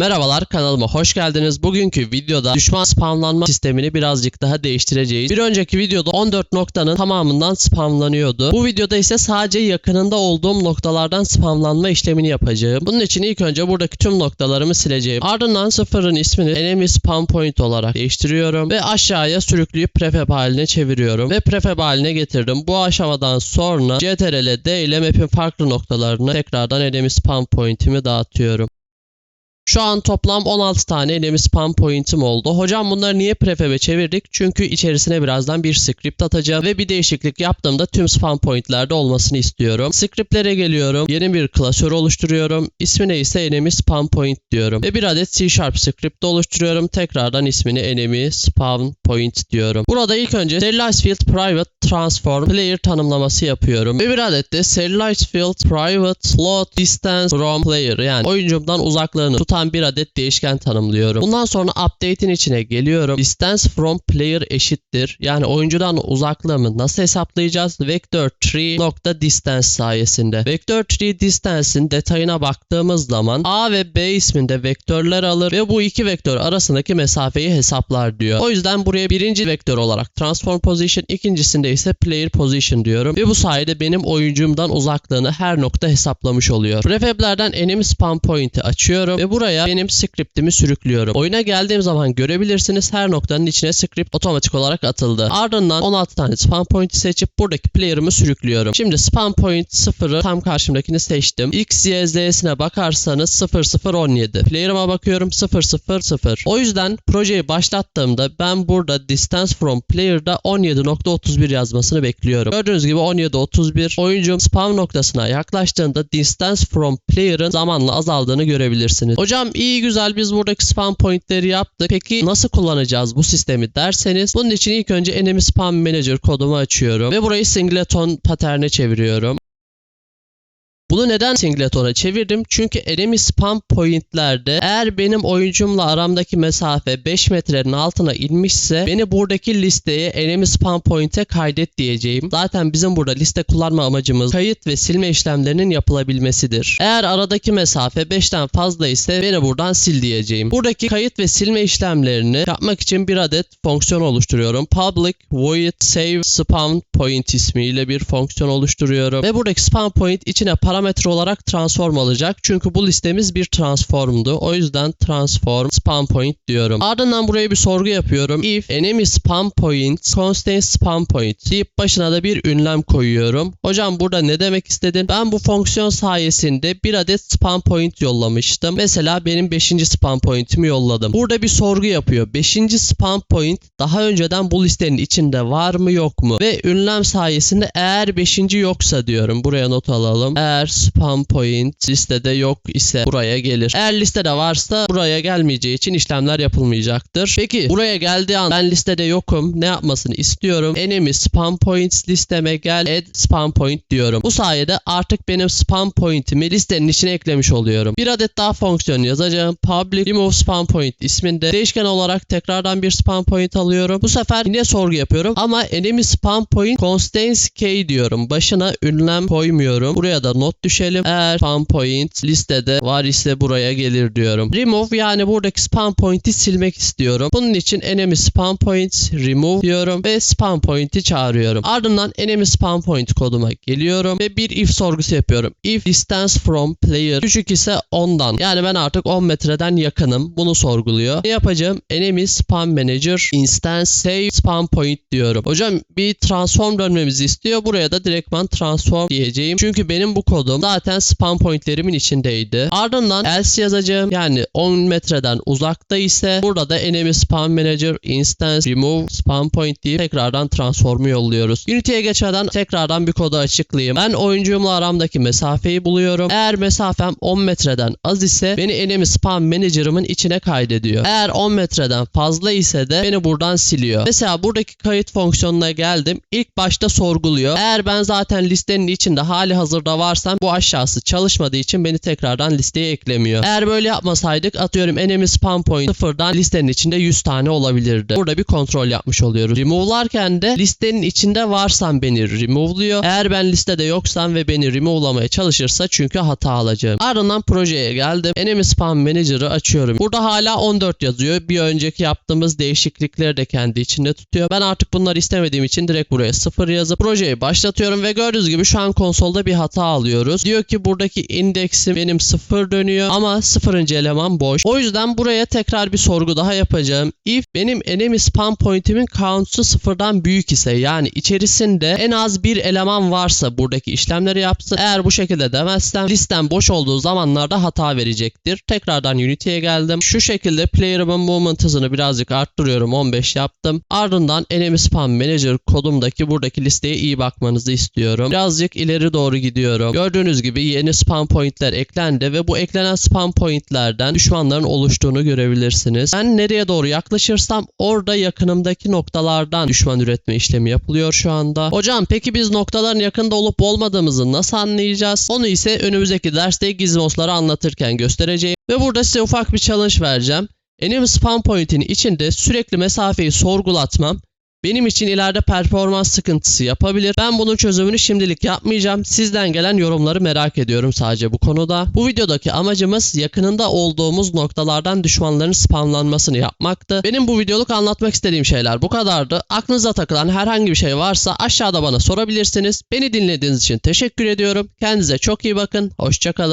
Merhabalar kanalıma hoş geldiniz. Bugünkü videoda düşman spamlanma sistemini birazcık daha değiştireceğiz. Bir önceki videoda 14 noktanın tamamından spamlanıyordu. Bu videoda ise sadece yakınında olduğum noktalardan spamlanma işlemini yapacağım. Bunun için ilk önce buradaki tüm noktalarımı sileceğim. Ardından sıfırın ismini enemy spam point olarak değiştiriyorum ve aşağıya sürükleyip prefab haline çeviriyorum ve prefab haline getirdim. Bu aşamadan sonra CTRL D ile map'in farklı noktalarını tekrardan enemy spam point'imi dağıtıyorum. Şu an toplam 16 tane enemy spam point'im oldu. Hocam bunları niye prefab'e çevirdik? Çünkü içerisine birazdan bir script atacağım ve bir değişiklik yaptığımda tüm spam point'lerde olmasını istiyorum. Script'lere geliyorum. Yeni bir klasör oluşturuyorum. İsmine ise enemy spam point diyorum. Ve bir adet C Sharp script oluşturuyorum. Tekrardan ismini enemy spam point diyorum. Burada ilk önce serialize field private transform player tanımlaması yapıyorum. Ve bir adet de serialize field private float distance from player yani oyuncumdan uzaklığını tutan bir adet değişken tanımlıyorum. Bundan sonra update'in içine geliyorum. Distance from player eşittir. Yani oyuncudan uzaklığımı nasıl hesaplayacağız? Vector tree nokta distance sayesinde. Vector tree distance'in detayına baktığımız zaman A ve B isminde vektörler alır ve bu iki vektör arasındaki mesafeyi hesaplar diyor. O yüzden buraya birinci vektör olarak transform position, ikincisinde ise player position diyorum. Ve bu sayede benim oyuncumdan uzaklığını her nokta hesaplamış oluyor. Prefab'lerden enemy spam point'i açıyorum ve buraya benim script'imi sürüklüyorum. Oyuna geldiğim zaman görebilirsiniz her noktanın içine script otomatik olarak atıldı. Ardından 16 tane spam point'i seçip buradaki player'ımı sürüklüyorum. Şimdi spam point 0'ı tam karşımdakini seçtim. X, Y, Z'sine bakarsanız 0017. Player'ıma bakıyorum 000. O yüzden projeyi başlattığımda ben burada distance from player'da 17.31 yazmasını bekliyorum. Gördüğünüz gibi 17.31 oyuncum spam noktasına yaklaştığında distance from player'ın zamanla azaldığını görebilirsiniz. Hocam iyi güzel biz buradaki spam pointleri yaptık. Peki nasıl kullanacağız bu sistemi derseniz bunun için ilk önce enemy spam manager kodumu açıyorum ve burayı singleton paterne çeviriyorum. Bunu neden singleton'a çevirdim? Çünkü enemy spam pointlerde eğer benim oyuncumla aramdaki mesafe 5 metrenin altına inmişse beni buradaki listeye enemy spam point'e kaydet diyeceğim. Zaten bizim burada liste kullanma amacımız kayıt ve silme işlemlerinin yapılabilmesidir. Eğer aradaki mesafe 5'ten fazla ise beni buradan sil diyeceğim. Buradaki kayıt ve silme işlemlerini yapmak için bir adet fonksiyon oluşturuyorum. Public void save spam point ismiyle bir fonksiyon oluşturuyorum. Ve buradaki spam point içine parametre olarak transform alacak. Çünkü bu listemiz bir transformdu. O yüzden transform spam point diyorum. Ardından buraya bir sorgu yapıyorum. If enemy spam point contains spam point deyip başına da bir ünlem koyuyorum. Hocam burada ne demek istedin? Ben bu fonksiyon sayesinde bir adet spam point yollamıştım. Mesela benim 5. spam point'imi yolladım. Burada bir sorgu yapıyor. 5. spam point daha önceden bu listenin içinde var mı yok mu? Ve ünlem sayesinde eğer 5. yoksa diyorum. Buraya not alalım. Eğer spam point listede yok ise buraya gelir. Eğer listede varsa buraya gelmeyeceği için işlemler yapılmayacaktır. Peki buraya geldiği an ben listede yokum. Ne yapmasını istiyorum? Enemy spam points listeme gel add spam point diyorum. Bu sayede artık benim spam point'imi listenin içine eklemiş oluyorum. Bir adet daha fonksiyon yazacağım. Public remove spam point isminde değişken olarak tekrardan bir spam point alıyorum. Bu sefer yine sorgu yapıyorum ama enemy spam point contains key diyorum. Başına ünlem koymuyorum. Buraya da not düşelim. Eğer spam point listede var ise buraya gelir diyorum. Remove yani buradaki spam point'i silmek istiyorum. Bunun için enemy spam point remove diyorum ve spam point'i çağırıyorum. Ardından enemy spam point koduma geliyorum ve bir if sorgusu yapıyorum. If distance from player küçük ise 10'dan. Yani ben artık 10 metreden yakınım. Bunu sorguluyor. Ne yapacağım? Enemy spam manager instance save spam point diyorum. Hocam bir transform dönmemizi istiyor. Buraya da direktman transform diyeceğim. Çünkü benim bu kodum zaten spam pointlerimin içindeydi. Ardından else yazacağım. Yani 10 metreden uzakta ise burada da enemy spam manager instance remove spam point deyip tekrardan transformu yolluyoruz. Unity'ye geçmeden tekrardan bir kodu açıklayayım. Ben oyuncumla aramdaki mesafeyi buluyorum. Eğer mesafem 10 metreden az ise beni enemy spam manager'ımın içine kaydediyor. Eğer 10 metreden fazla ise de beni buradan siliyor. Mesela buradaki kayıt fonksiyonuna geldim. İlk başta sorguluyor. Eğer ben zaten listenin içinde hali hazırda varsam yaparsam bu aşağısı çalışmadığı için beni tekrardan listeye eklemiyor. Eğer böyle yapmasaydık atıyorum enemy spawn point sıfırdan listenin içinde 100 tane olabilirdi. Burada bir kontrol yapmış oluyoruz. Remove'larken de listenin içinde varsam beni remove'luyor. Eğer ben listede yoksam ve beni remove'lamaya çalışırsa çünkü hata alacağım. Ardından projeye geldim. Enemy Spawn Manager'ı açıyorum. Burada hala 14 yazıyor. Bir önceki yaptığımız değişiklikleri de kendi içinde tutuyor. Ben artık bunları istemediğim için direkt buraya 0 yazıp projeyi başlatıyorum ve gördüğünüz gibi şu an konsolda bir hata alıyoruz. Diyor ki buradaki indeksim benim 0 dönüyor ama 0. eleman boş. O yüzden buraya tekrar bir sorgu daha yapacağım. If benim enemy spawn point'imin count'u sıfırdan büyük ise yani içerisinde en az bir eleman varsa buradaki işlemleri yapsın. Eğer bu şekilde demezsem listem boş olduğu zamanlarda hata verecektir. Tekrardan Unity'ye geldim. Şu şekilde player'ımın movement hızını birazcık arttırıyorum. 15 yaptım. Ardından enemy spawn manager kodumdaki buradaki listeye iyi bakmanızı istiyorum. Birazcık ileri doğru gidiyorum. Gördüğünüz gibi yeni spawn point'ler eklendi ve bu eklenen spawn point'lerden düşmanların oluştuğunu görebilirsiniz. Ben nereye doğru yaklaşırsam orada yakınımdaki noktalardan düşman üretme işlemi yapılıyor şu anda. Hocam peki biz noktaların yakında olup olmadığımızı nasıl anlayacağız? Onu ise önümüzdeki derste gizmosları anlatırken göstereceğim. Ve burada size ufak bir challenge vereceğim. Enemy spawn point'in içinde sürekli mesafeyi sorgulatmam benim için ileride performans sıkıntısı yapabilir. Ben bunun çözümünü şimdilik yapmayacağım. Sizden gelen yorumları merak ediyorum sadece bu konuda. Bu videodaki amacımız yakınında olduğumuz noktalardan düşmanların spamlanmasını yapmaktı. Benim bu videoluk anlatmak istediğim şeyler bu kadardı. Aklınıza takılan herhangi bir şey varsa aşağıda bana sorabilirsiniz. Beni dinlediğiniz için teşekkür ediyorum. Kendinize çok iyi bakın. Hoşçakalın.